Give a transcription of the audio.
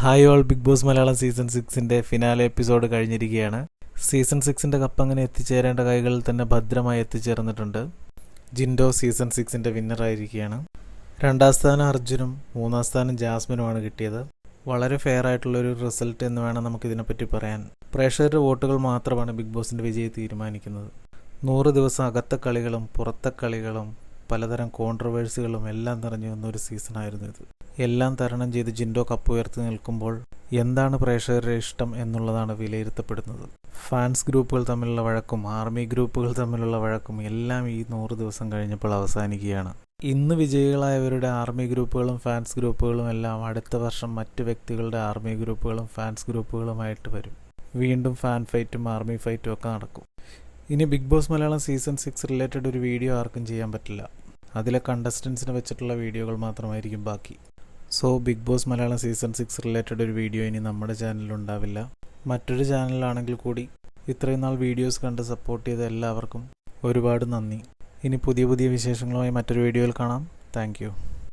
Hi all Bigg Boss Malayalam season സിക്സിന്റെ finale episode കഴിഞ്ഞിരിക്കുകയാണ്. Season സിക്സിന്റെ cup അങ്ങനെ എത്തിച്ചേരേണ്ട കൈകളിൽ തന്നെ ഭദ്രമായി എത്തിച്ചേർന്നിട്ടുണ്ട്. ജിൻഡോ സീസൺ സിക്സിന്റെ വിന്നറായിരിക്കുകയാണ് രണ്ടാം സ്ഥാനം അർജുനും മൂന്നാം സ്ഥാനം ജാസ്മിനുമാണ് കിട്ടിയത്. വളരെ ഫെയർ ആയിട്ടുള്ളൊരു റിസൾട്ട് എന്ന് വേണം നമുക്കിതിനെപ്പറ്റി പറയാൻ. പ്രേക്ഷകരുടെ വോട്ടുകൾ മാത്രമാണ് ബിഗ് ബോസിന്റെ വിജയം തീരുമാനിക്കുന്നത്. നൂറ് ദിവസം അകത്തെ കളികളും പുറത്തെ കളികളും പലതരം കോൺട്രവേഴ്സികളും എല്ലാം നിറഞ്ഞു വന്ന ഒരു സീസണായിരുന്നു ഇത്. എല്ലാം തരണം ചെയ്ത് ജിൻഡോ കപ്പ് ഉയർത്തി നിൽക്കുമ്പോൾ എന്താണ് പ്രേക്ഷകരുടെ ഇഷ്ടം എന്നുള്ളതാണ് വിലയിരുത്തപ്പെടുന്നത്. ഫാൻസ് ഗ്രൂപ്പുകൾ തമ്മിലുള്ള വഴക്കും ആർമി ഗ്രൂപ്പുകൾ തമ്മിലുള്ള വഴക്കും എല്ലാം ഈ നൂറ് ദിവസം കഴിഞ്ഞപ്പോൾ അവസാനിക്കുകയാണ്. ഇന്ന് വിജയികളായവരുടെ ആർമി ഗ്രൂപ്പുകളും ഫാൻസ് ഗ്രൂപ്പുകളും എല്ലാം അടുത്ത വർഷം മറ്റ് വ്യക്തികളുടെ ആർമി ഗ്രൂപ്പുകളും ഫാൻസ് ഗ്രൂപ്പുകളുമായിട്ട് വരും. വീണ്ടും ഫാൻ ഫൈറ്റും ആർമി ഫൈറ്റും ഒക്കെ നടക്കും. ഇനി Bigg Boss Malayalam season six related ഒരു വീഡിയോ ആർക്കും ചെയ്യാൻ പറ്റില്ല. അതിലെ കണ്ടസ്റ്റൻസിനെ വെച്ചിട്ടുള്ള വീഡിയോകൾ മാത്രമായിരിക്കും ബാക്കി. So Bigg Boss Malayalam season six related ഒരു വീഡിയോ ഇനി നമ്മുടെ ചാനലിൽ ഉണ്ടാവില്ല. മറ്റൊരു ചാനലിലാണെങ്കിൽ കൂടി ഇത്രയും നാൾ വീഡിയോസ് കണ്ട് സപ്പോർട്ട് ചെയ്ത എല്ലാവർക്കും ഒരുപാട് നന്ദി. ഇനി പുതിയ പുതിയ വിശേഷങ്ങളുമായി മറ്റൊരു വീഡിയോയിൽ കാണാം. താങ്ക്